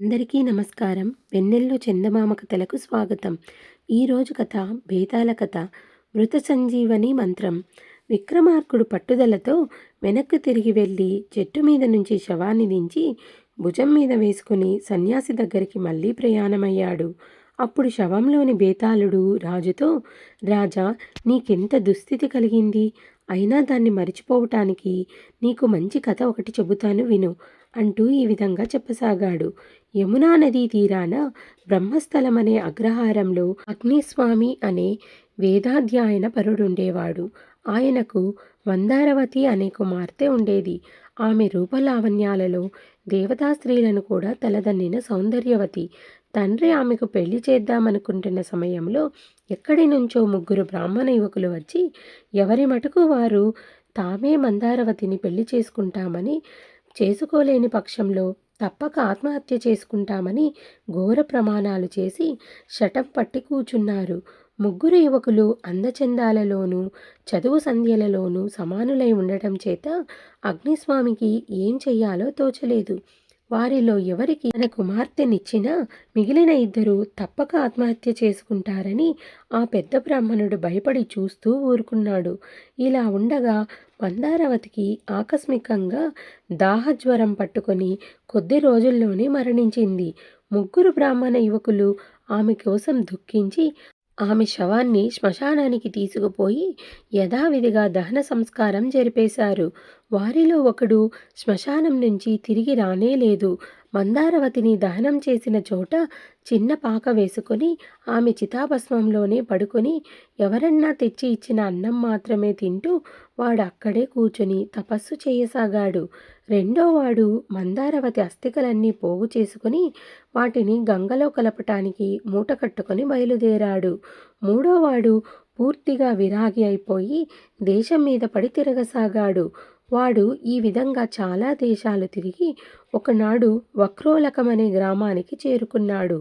అందరికీ నమస్కారం. వెన్నెల్లో చందమామ కథలకు స్వాగతం. ఈరోజు కథ బేతాల కథ మృత సంజీవని మంత్రం. విక్రమార్కుడు పట్టుదలతో వెనక్కు తిరిగి వెళ్ళి చెట్టు మీద నుంచి శవాన్ని దించి భుజం మీద వేసుకుని సన్యాసి దగ్గరికి మళ్ళీ ప్రయాణమయ్యాడు. అప్పుడు శవంలోని బేతాళుడు రాజుతో రాజా నీకెంత దుస్థితి కలిగింది? అయినా దాన్ని మరిచిపోవటానికి నీకు మంచి కథ ఒకటి చెబుతాను విను అంటూ ఈ విధంగా చెప్పసాగాడు. యమునా నదీ తీరాన బ్రహ్మస్థలమనే అగ్రహారంలో అగ్నిస్వామి అనే వేదాధ్యాయన పరుడుండేవాడు. ఆయనకు మందారవతి అనే కుమార్తె ఉండేది. ఆమె రూపలావణ్యాలలో దేవతా స్త్రీలను కూడా తలదన్నిన సౌందర్యవతి. తండ్రి ఆమెకు పెళ్ళి చేద్దామనుకుంటున్న సమయంలో ఎక్కడి నుంచో ముగ్గురు బ్రాహ్మణ యువకులు వచ్చి ఎవరి మటుకు వారు తామే మందారవతిని పెళ్ళి చేసుకుంటామని చేసుకోలేని పక్షంలో తప్పక ఆత్మహత్య చేసుకుంటామని ఘోర ప్రమాణాలు చేసి శటం పట్టి కూచున్నారు. ముగ్గురు యువకులు అందచందాలలోనూ చదువు సంధ్యలలోనూ సమానులై ఉండటం చేత అగ్నిస్వామికి ఏం చెయ్యాలో తోచలేదు. వారిలో ఎవరికి తన కుమార్తెనిచ్చినా మిగిలిన ఇద్దరు తప్పక ఆత్మహత్య చేసుకుంటారని ఆ పెద్ద బ్రాహ్మణుడు భయపడి చూస్తూ ఊరుకున్నాడు. ఇలా ఉండగా మందారవతికి ఆకస్మికంగా దాహజ్వరం పట్టుకొని కొద్ది రోజుల్లోనే మరణించింది. ముగ్గురు బ్రాహ్మణ యువకులు ఆమె కోసం దుఃఖించి ఆమె శవాన్ని శ్మశానానికి తీసుకుపోయి యథావిధిగా దహన సంస్కారం జరిపేశారు. వారిలో ఒకడు శ్మశానం నుంచి తిరిగి రానేలేదు. మందారవతిని దహనం చేసిన చోట చిన్న పాక వేసుకొని ఆమె చితాభస్మంలోనే పడుకొని ఎవరన్నా తెచ్చి ఇచ్చిన అన్నం మాత్రమే తింటూ వాడు అక్కడే కూర్చొని తపస్సు చేయసాగాడు. రెండోవాడు మందారవతి అస్థికలన్నీ పోగు చేసుకుని వాటిని గంగలో కలపటానికి మూట కట్టుకొని బయలుదేరాడు. మూడోవాడు పూర్తిగా విరాగి అయిపోయి దేశం మీద పడి తిరగసాగాడు. వాడు ఈ విధంగా చాలా దేశాలు తిరిగి ఒకనాడు వక్రోలకం అనే గ్రామానికి చేరుకున్నాడు.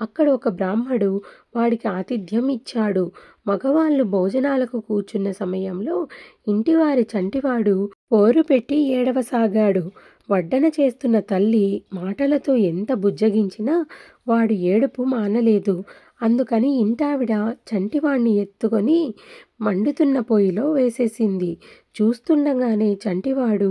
అక్కడ ఒక బ్రాహ్మడు వాడికి ఆతిథ్యం ఇచ్చాడు. మగవాళ్ళు భోజనాలకు కూర్చున్న సమయంలో ఇంటివారి చంటివాడు పోరు పెట్టి ఏడవసాగాడు. వడ్డన చేస్తున్న తల్లి మాటలతో ఎంత బుజ్జగించినా వాడు ఏడుపు మానలేదు. అందుకని ఇంటావిడ చంటివాణ్ణి ఎత్తుకొని మండుతున్న పొయ్యిలో వేసేసింది. చూస్తుండగానే చంటివాడు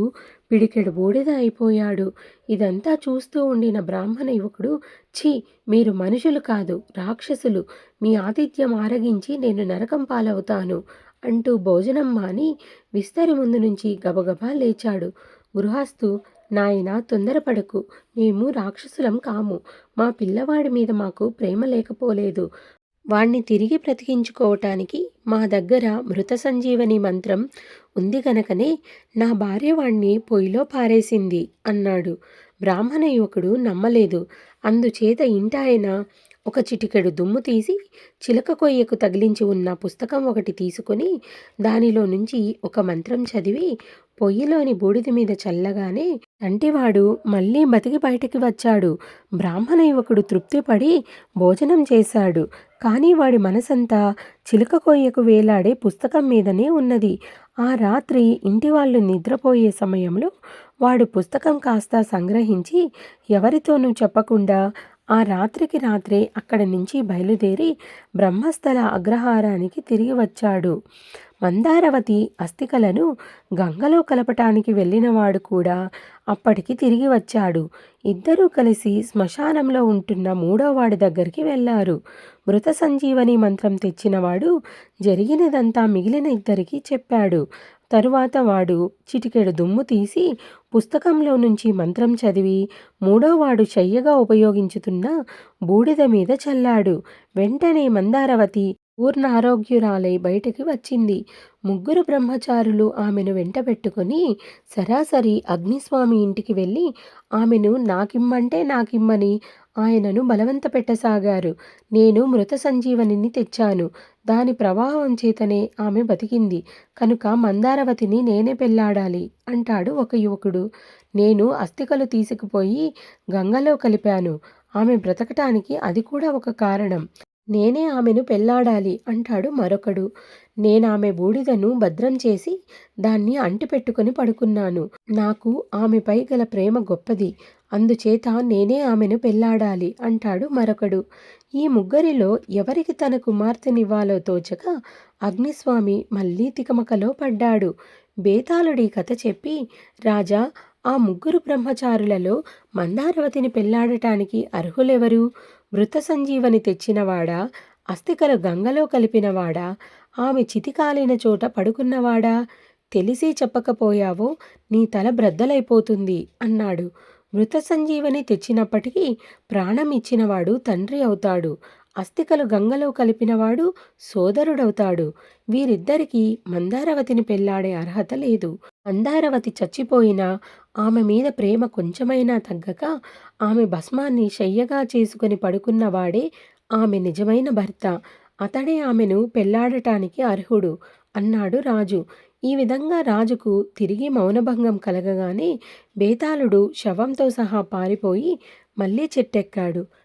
పిడికెడు బూడిద అయిపోయాడు. ఇదంతా చూస్తూ ఉండిన బ్రాహ్మణ యువకుడు ఛీ మీరు మనుషులు కాదు రాక్షసులు మీ ఆతిథ్యం ఆరగించి నేను నరకం పాలవుతాను అంటూ భోజనం మాని విస్తరి ముందు నుంచి గబగబా లేచాడు. గృహస్థు నాయన తొందరపడకు. మేము రాక్షసులం కాము. మా పిల్లవాడి మీద మాకు ప్రేమ లేకపోలేదు. వాణ్ణి తిరిగి బ్రతికించుకోవటానికి మా దగ్గర మృత సంజీవని మంత్రం ఉంది గనకనే నా భార్య వాణ్ణి పొయ్యిలో పారేసింది అన్నాడు. బ్రాహ్మణ యువకుడు నమ్మలేదు. అందుచేత ఇంటాయన ఒక చిటికెడు దుమ్ము తీసి చిలక కొయ్యకు తగిలించి ఉన్న పుస్తకం ఒకటి తీసుకొని దానిలో నుంచి ఒక మంత్రం చదివి పొయ్యిలోని బూడిద మీద చల్లగానే తంటివాడు మళ్ళీ బతికి బయటికి వచ్చాడు. బ్రాహ్మణ యువకుడు తృప్తిపడి భోజనం చేశాడు. కానీ వాడి మనసంతా చిలుక కొయ్యకు వేలాడే పుస్తకం మీదనే ఉన్నది. ఆ రాత్రి ఇంటి వాళ్ళు నిద్రపోయే సమయంలో వాడు పుస్తకం కాస్త సంగ్రహించి ఎవరితోనూ చెప్పకుండా ఆ రాత్రికి రాత్రే అక్కడి నుంచి బయలుదేరి బ్రహ్మస్థల అగ్రహారానికి తిరిగి వచ్చాడు. మందారవతి అస్థికలను గంగలో కలపటానికి వెళ్ళినవాడు కూడా అప్పటికి తిరిగి వచ్చాడు. ఇద్దరూ కలిసి శ్మశానంలో ఉంటున్న మూడోవాడి దగ్గరికి వెళ్ళారు. మృత సంజీవని మంత్రం తెచ్చినవాడు జరిగినదంతా మిగిలిన ఇద్దరికి చెప్పాడు. తరువాత వాడు చిటికెడు దుమ్ము తీసి పుస్తకంలో నుంచి మంత్రం చదివి మూడోవాడు చెయ్యగా ఉపయోగించుతున్న బూడిద మీద చల్లాడు. వెంటనే మందారవతి పూర్ణ ఆరోగ్యురాలై బయటికి వచ్చింది. ముగ్గురు బ్రహ్మచారులు ఆమెను వెంట పెట్టుకుని సరాసరి అగ్నిస్వామి ఇంటికి వెళ్ళి ఆమెను నాకిమ్మంటే నాకిమ్మని. ఆయనను బలవంత పెట్టసాగారు నేను మృత సంజీవనిని తెచ్చాను. దాని ప్రవాహం చేతనే ఆమె బతికింది. కనుక మందారవతిని నేనే పెళ్ళాడాలి అంటాడు ఒక యువకుడు. నేను అస్థికలు తీసుకుపోయి గంగలో కలిపాను. ఆమె బ్రతకటానికి అది కూడా ఒక కారణం. నేనే ఆమెను పెళ్ళాడాలి అంటాడు మరొకడు. నేనామె బూడిదను భద్రం చేసి దాన్ని అంటిపెట్టుకుని పడుకున్నాను. నాకు ఆమెపై గల ప్రేమ గొప్పది. అందుచేత నేనే ఆమెను పెళ్ళాడాలి అంటాడు మరొకడు. ఈ ముగ్గురిలో ఎవరికి తన కుమార్తెనివ్వాలో తోచక అగ్నిస్వామి మళ్ళీ తికమకలో పడ్డాడు. బేతాళుడి కథ చెప్పి రాజా ఆ ముగ్గురు బ్రహ్మచారులలో మందారవతిని పెళ్ళాడటానికి అర్హులెవరు? మృత సంజీవని తెచ్చినవాడా? అస్థికలు గంగలో కలిపినవాడా? ఆమె చితికాలిన చోట పడుకున్నవాడా? తెలిసి చెప్పకపోయావో నీ తల బ్రద్దలైపోతుంది అన్నాడు. మృత సంజీవని తెచ్చినప్పటికీ ప్రాణం ఇచ్చినవాడు తండ్రి అవుతాడు. అస్థికలు గంగలో కలిపినవాడు సోదరుడవుతాడు. వీరిద్దరికీ మందారవతిని పెళ్ళాడే అర్హత లేదు. మందారవతి చచ్చిపోయినా ఆమె మీద ప్రేమ కొంచెమైనా తగ్గక ఆమె భస్మాన్ని శయ్యగా చేసుకుని పడుకున్నవాడే ఆమె నిజమైన భర్త. అతడే ఆమెను పెళ్ళాడటానికి అర్హుడు అన్నాడు రాజు. ఈ విధంగా రాజుకు తిరిగి మౌనభంగం కలగగానే బేతాళుడు శవంతో సహా పారిపోయి మళ్ళీ చెట్టెక్కాడు